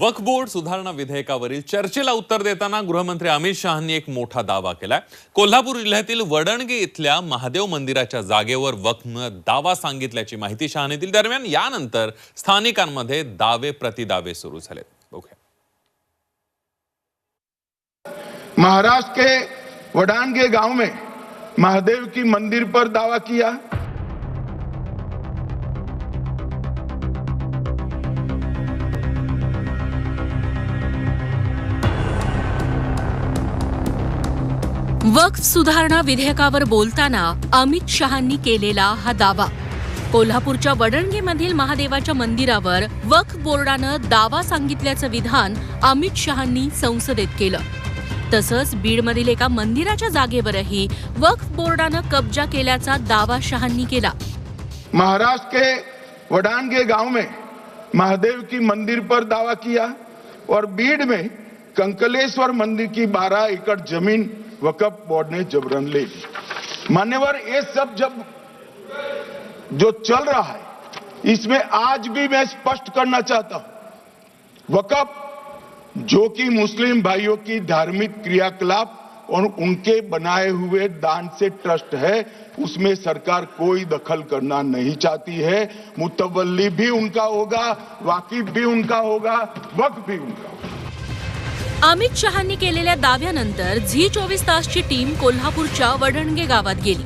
वक्फ board सुधारणा विधेयकावरील चर्चेला उत्तर देताना गृहमंत्री अमित शहानी एक मोठा दावा केलाय. कोल्हापूर जिल्ह्यातील वडणगे इथल्या महादेव मंदिराच्या जागेवर वक्फनं दावा सांगितल्याची माहिती शहाने दिली. दरम्यान यानंतर स्थानिकांमध्ये दावे प्रतिदावे सुरू झाले बघूया. महाराष्ट्र के वडानगे गांव में महादेव की मंदिर पर दावा किया. वक्फ सुधारणा विधेयकावर बोलताना अमित शहांनी केलेला हा दावा. कोल्हापूरच्या वडणगेमधील महादेवाच्या मंदिरावर वक्फ बोर्डानं दावा सांगितल्याचं विधान अमित शहांनी संसदेत केलं. तसंच बीडमधील एका मंदिराच्या जागेवरही वक्फ बोर्डानं कब्जा केल्याचा दावा शहांनी केला. महाराष्ट्र के वडानगे गांव में महादेव की मंदिर पर दावा किया और बीड में कंकलेश्वर मंदिर की 12 एकड़ जमीन वक्फ बोर्ड ने जबरन ले ली। मान्यवर, ये सब जब जो चल रहा है, इसमें आज भी मैं स्पष्ट करना चाहता हूँ, वक्फ जो कि मुस्लिम भाइयों की धार्मिक क्रियाकलाप और उनके बनाए हुए दान से ट्रस्ट है, उसमें सरकार कोई दखल करना नहीं चाहती है। मुतवली भी उनका होगा, वाकिफ भी उनका होगा वक्त भी उनका होगा। अमित शहांनी केलेल्या दाव्यानंतर झी चोवीस तासची टीम कोल्हापूरच्या वडणगे गावात गेली.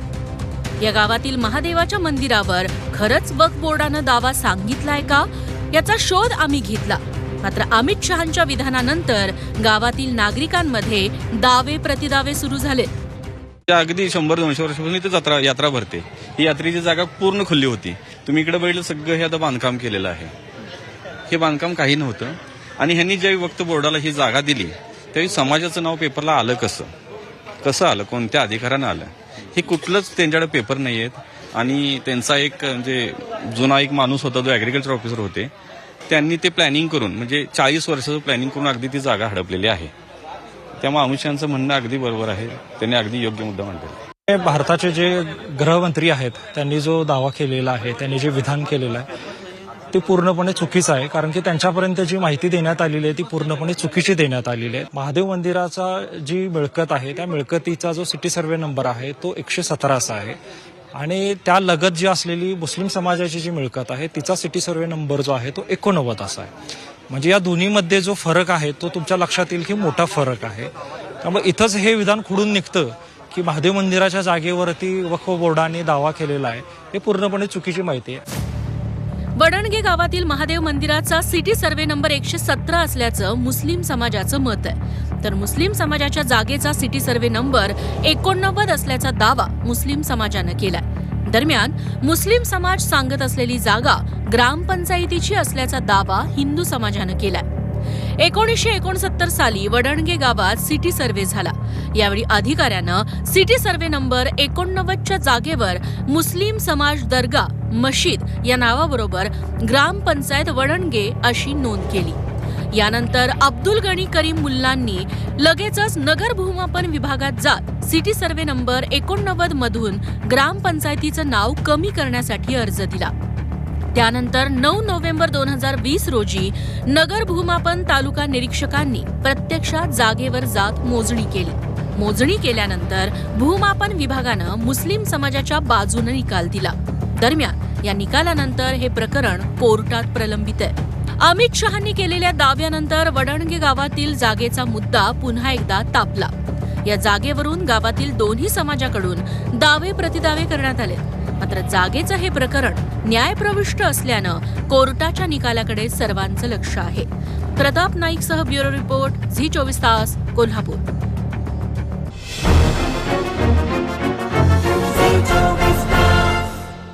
या गावातील महादेवाच्या मंदिरावर खरंच वक्फ बोर्डानं दावा सांगितलाय का? याचा शोध आम्ही घेतला. मात्र अमित शहांच्या विधानानंतर गावातील नागरिकांमध्ये दावे प्रतिदावे सुरू झाले. अगदी शंभर दोनशे वर्षापासून इथे जत्रा यात्रा भरते. ही यात्रेची जागा पूर्ण खुली होती. तुम्ही इकडे बघितलं सगळं हे आता बांधकाम केलेलं आहे. हे बांधकाम काही नव्हतं. आणि ह्यांनी ज्यावेळी वक्त बोर्डाला ही जागा दिली त्यावेळी समाजाचं नाव पेपरला आलं कसं? कसं आलं? कोणत्या अधिकारानं आलं? हे कुठलंच त्यांच्याकडे पेपर नाही आहेत आणि त्यांचा एक म्हणजे जुना एक माणूस होता जो ॲग्रिकल्चर ऑफिसर होते त्यांनी ते प्लॅनिंग करून म्हणजे चाळीस वर्षाचं प्लॅनिंग करून अगदी ती जागा हडपलेली आहे. त्यामुळे अमित शहाचं म्हणणं अगदी बरोबर आहे. त्यांनी अगदी योग्य मुद्दा मांडला भारताचे जे गृहमंत्री आहेत त्यांनी जो दावा केलेला आहे त्यांनी जे विधान केलेलं आहे ते पूर्णपणे चुकीचं आहे. कारण की त्यांच्यापर्यंत जी माहिती देण्यात आलेली आहे ती पूर्णपणे चुकीची देण्यात आलेली आहे. महादेव मंदिराचा जी मिळकत आहे त्या मिळकतीचा जो सिटी सर्वे नंबर आहे तो एकशे सतराचा आहे. आणि त्या लगत जी असलेली मुस्लिम समाजाची जी मिळकत आहे तिचा सिटी सर्वे नंबर जो आहे तो एकोणनव्वद असा आहे. म्हणजे या दोन्हीमध्ये जो फरक आहे तो तुमच्या लक्षात येईल की मोठा फरक आहे. त्यामुळे इथंच हे विधान खुडून निघतं की महादेव मंदिराच्या जागेवरती वक्फ बोर्डाने दावा केलेला आहे हे पूर्णपणे चुकीची माहिती आहे. वडणगे गावातील महादेव मंदिराचा सिटी सर्वे नंबर एकशे सतरा असल्याचं मुस्लिम समाजाचं मत आहे. तर मुस्लिम समाजाच्या जागेचा सिटी सर्वे नंबर एकोणनव्वद असल्याचा दावा मुस्लिम समाजानं केलाय. दरम्यान मुस्लिम समाज सांगत असलेली जागा ग्रामपंचायतीची असल्याचा दावा हिंदू समाजानं केलाय. एकोणीसशे एकोणसत्तर साली वडणगे गावात सिटी सर्वे झाला. यावेळी अधिकाऱ्यानं सिटी सर्वे नंबर एकोणनव्वदच्या जागेवर मुस्लिम समाज दर्गा मशीद या नावाबरोबर ग्रामपंचायत वडणगे अशी नोंद केली. यानंतर अब्दुल गणी करीम मुल्लांनी लगेचच नगर भूमापन विभागात जात सिटी सर्वे नंबर एकोणनव्वद मधून ग्रामपंचायतीचं नाव कमी करण्यासाठी अर्ज दिला. त्यानंतर नऊ नोव्हेंबर दोन हजार वीस रोजी नगर भूमापन तालुका निरीक्षकांनी प्रत्यक्षात जागेवर जात मोजणी केली. मोजणी केल्यानंतर भूमापन विभागानं मुस्लिम समाजाच्या बाजूने निकाल दिला. दरम्यान या निकालानंतर हे प्रकरण कोर्टात प्रलंबित आहे. अमित शहांनी केलेल्या दाव्यानंतर वडणगे गावातील जागेचा मुद्दा पुन्हा एकदा तापला. या जागेवरून गावातील दोन्ही समाजाकडून दावे प्रतिदावे करण्यात आले. मात्र जागेचं हे प्रकरण न्यायप्रविष्ट असल्यानं कोर्टाच्या निकालाकडे सर्वांचं लक्ष आहे. प्रताप नाईक सह ब्युरो रिपोर्ट झी चोवीस तास कोल्हापूर.